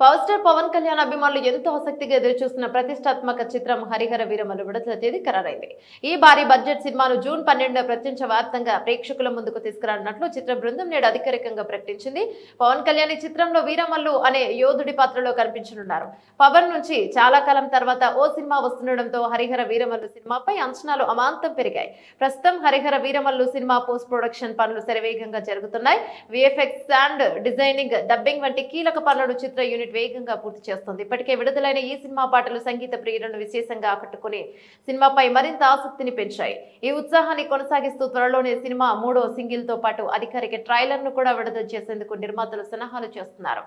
Power star Pawan Kalyan అభిమానులు ఎంతో ఆసక్తిగా ఎదురుచూస్తున్న ప్రతిష్టాత్మక చిత్రం హరిహర వీరమలు విడుదల తేదీ ఖరారైంది. ఈ భారీ బడ్జెట్ సినిమాను జూన్ పన్నెండున ప్రపంచవ్యాప్తంగా ప్రేక్షకుల ముందుకు తీసుకురానున్నట్లు చిత్ర బృందం నేడు అధికారికంగా ప్రకటించింది. పవన్ కళ్యాణ్ ఈ చిత్రంలో వీరమల్లు అనే యోధుడి పాత్రలో కనిపించనున్నారు. పవన్ నుంచి చాలా కాలం తర్వాత ఓ సినిమా వస్తుండటంతో హరిహర వీరమల్లు సినిమాపై అంచనాలు అమాంతం పెరిగాయి. ప్రస్తుతం Harihara Veeramallu cinema post production పనులు శరవేగంగా జరుగుతున్నాయి. విఎఫ్ఎక్స్ అండ్ డిజైనింగ్ డబ్బింగ్ వంటి కీలక పనులు చిత్ర యూనిట్ యూనిట్ వేగంగా పూర్తి చేస్తుంది. ఇప్పటికే విడుదలైన ఈ సినిమా పాటలు సంగీత ప్రియులను విశేషంగా ఆకట్టుకుని సినిమాపై మరింత ఆసక్తిని పెంచాయి. ఈ ఉత్సాహాన్ని కొనసాగిస్తూ త్వరలోనే సినిమా మూడో సింగిల్తో పాటు అధికారిక ట్రైలర్ను కూడా విడుదల చేసేందుకు నిర్మాతలు సన్నాహాలు చేస్తున్నారు.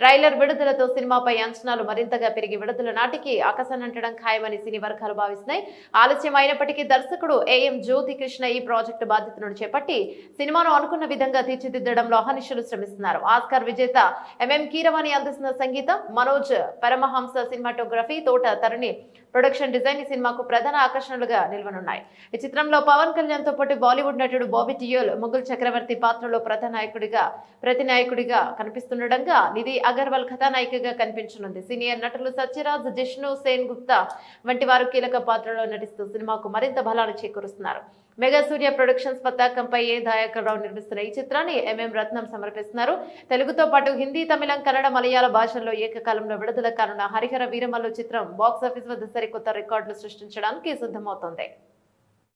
ట్రైలర్ విడుదలతో సినిమాపై అంచనాలు మరింతగా పెరిగి విడుదల నాటికి ఆకసనంటడం ఖాయమని సినీ వర్గాలు భావిస్తున్నాయి. ఆలస్యం అయినప్పటికీ దర్శకుడు ఏఎం జ్యోతి కృష్ణ ఈ ప్రాజెక్టు బాధ్యతలను చేపట్టి సినిమాను అనుకున్న విధంగా తీర్చిదిద్దడంలో అహర్నిశలు శ్రమిస్తున్నారు. ఆస్కార్ విజేత ఎంఎం కీరవాణి అందిస్తున్న సంగీతం మనోజ్ పరమహంస సినిమాటోగ్రఫీ తోట తరుణి ప్రొడక్షన్ డిజైన్ ఈ సినిమాకు ప్రధాన ఆకర్షణలుగా నిల్వనున్నాయి. ఈ చిత్రంలో పవన్ కళ్యాణ్తో పాటు బాలీవుడ్ నటుడు బాబీ టియోల్ ముగుల్ చక్రవర్తి పాత్రలో ప్రధానాయకుడిగా ప్రతినాయకుడిగా కనిపిస్తుండగా నిధి అగర్వాల్ కథానాయికగా కనిపించనుంది. సీనియర్ నటులు సత్యరాజ్ జిష్ణు సేన్ గుప్తా వంటి వారు కీలక పాత్రలో నటిస్తూ సినిమాకు మరింత బలాన్ని చేకూరుస్తున్నారు. మెగా సూర్య ప్రొడక్షన్స్ పతాకంపై ఏ దయాకర్ రావు నిర్మిస్తున్న ఈ చిత్రాన్ని ఎంఎం రత్నం సమర్పిస్తున్నారు. తెలుగుతో పాటు హిందీ తమిళం కన్నడ మలయాళ భాషల్లో ఏకకాలంలో విడుదల కానున్న హరిహర వీరమల్లు చిత్రం బాక్సాఫీస్ వద్ద సరికొత్త రికార్డును సృష్టించడానికి సిద్ధమవుతోంది.